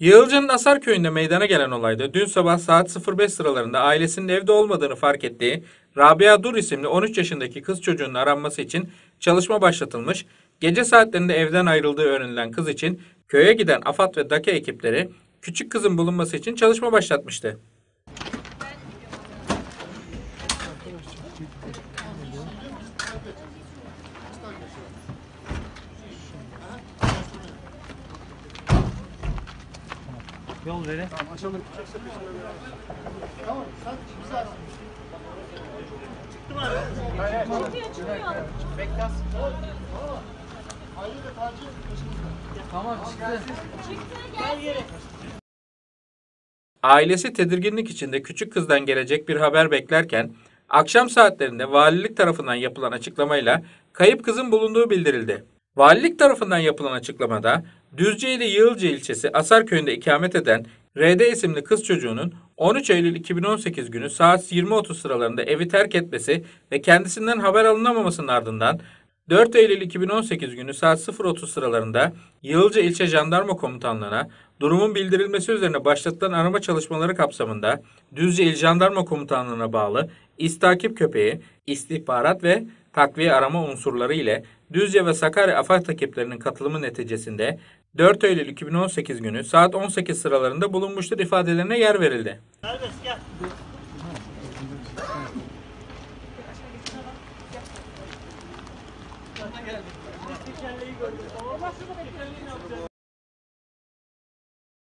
Yığılcı'nın Asar köyünde meydana gelen olayda dün sabah saat 05 sıralarında ailesinin evde olmadığını fark ettiği Rabia Dur isimli 13 yaşındaki kız çocuğunun aranması için çalışma başlatılmış, gece saatlerinde evden ayrıldığı öğrenilen kız için köye giden AFAD ve DAKE ekipleri küçük kızın bulunması için çalışma başlatmıştı. Yol verin. Tamam çıktı. Ailesi tedirginlik içinde küçük kızdan gelecek bir haber beklerken akşam saatlerinde valilik tarafından yapılan açıklamayla kayıp kızın bulunduğu bildirildi. Valilik tarafından yapılan açıklamada Düzceili Yığılca ilçesi Asarköy'ünde ikamet eden RD isimli kız çocuğunun 13 Eylül 2018 günü saat 20.30 sıralarında evi terk etmesi ve kendisinden haber alınamamasının ardından 4 Eylül 2018 günü saat 0.30 sıralarında Yığılca İlçe Jandarma Komutanlığı'na durumun bildirilmesi üzerine başlatılan arama çalışmaları kapsamında Düzce İl Jandarma Komutanlığı'na bağlı İstakip Köpeği, istihbarat ve takviye arama unsurları ile Düzce ve Sakarya AFAD ekiplerinin katılımı neticesinde 4 Eylül 2018 günü saat 18 sıralarında bulunmuştur ifadelerine yer verildi. Sana geldik. Biz tekerleği gördük. Olmazsa da tekerleği ne yapacağız?